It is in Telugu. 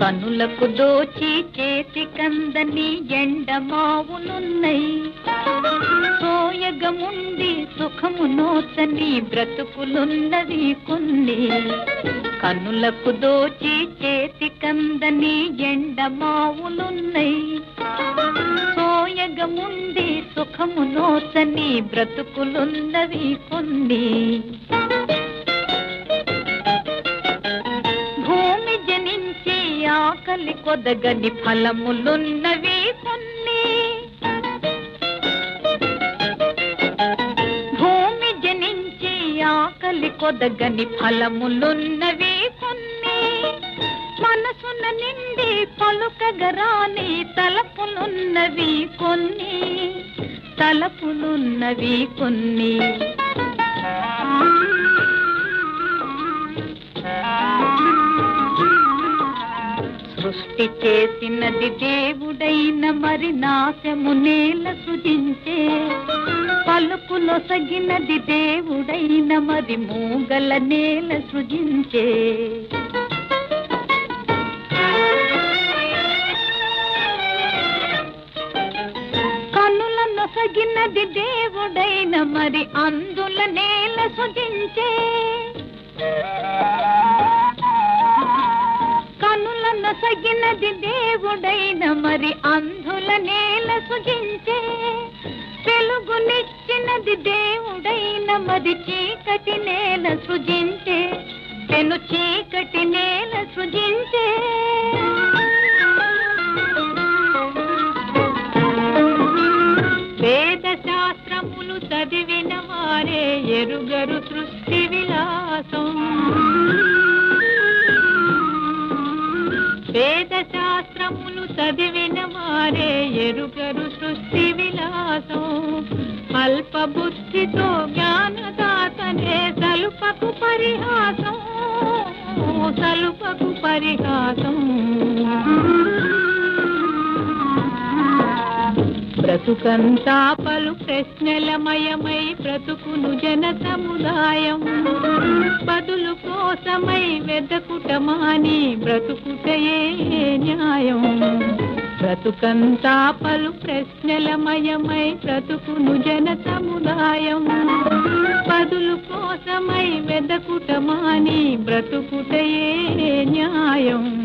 కనులకు దోచి చేతి కందని ఎండమావులున్నై సోయగముండి సుఖము నోచని బ్రతుకులున్నవి కొన్ని. కనులకు దోచి చేతి కందని ఎండమావులున్నై సోయగముండి సుఖము నోచని బ్రతుకులున్నవి కొన్ని. పొదగని ఫలములున్నవి కొన్ని. భూమి జనించి ఆకలి కొదగని ఫలములున్నవి కొన్ని. మనసున నిండి పలుకగరాని తలపులున్నవి కొన్ని. తలపులున్నవి కొన్ని. సృష్టి చేసినది దేవుడైన మరి నాశము నేల సృజించే. పలుకులొసగినది దేవుడైన మరి మూగల నేల సృజించే. కనుల నొసగినది దేవుడైన మరి అందుల నేల సృజించే. నొసగినది దేవుడైన మరి అంధుల నేల సుజించే. వెలుగునిచ్చినది దేవుడైన మరి చీకటి నేల సృజించే. తెను చీకటి నేల సృజించే. వేద శాస్త్రములు చదివిన వారే ఎరుగరు సృష్టి విలాసం. వేద శాస్త్రములు చదివిన వారే ఎరుగరు సృష్టి విలాసం. అల్ప బుద్ధితో జ్ఞానదాతనే సలుపకు పరిహాసం. సలుపకు పరిహాసం. బ్రతుకంతా పలు ప్రశ్నలమయమై బ్రతుకును జన సముదాయం. బదులు కోసమై వెదకుటమాని బ్రతుకుటయే న్యాయం. బ్రతుకంతా పలు ప్రశ్నలమయమై బ్రతుకును జన సముదాయం. బదులు కోసమై వెదకుటమాని బ్రతుకుటయే న్యాయం.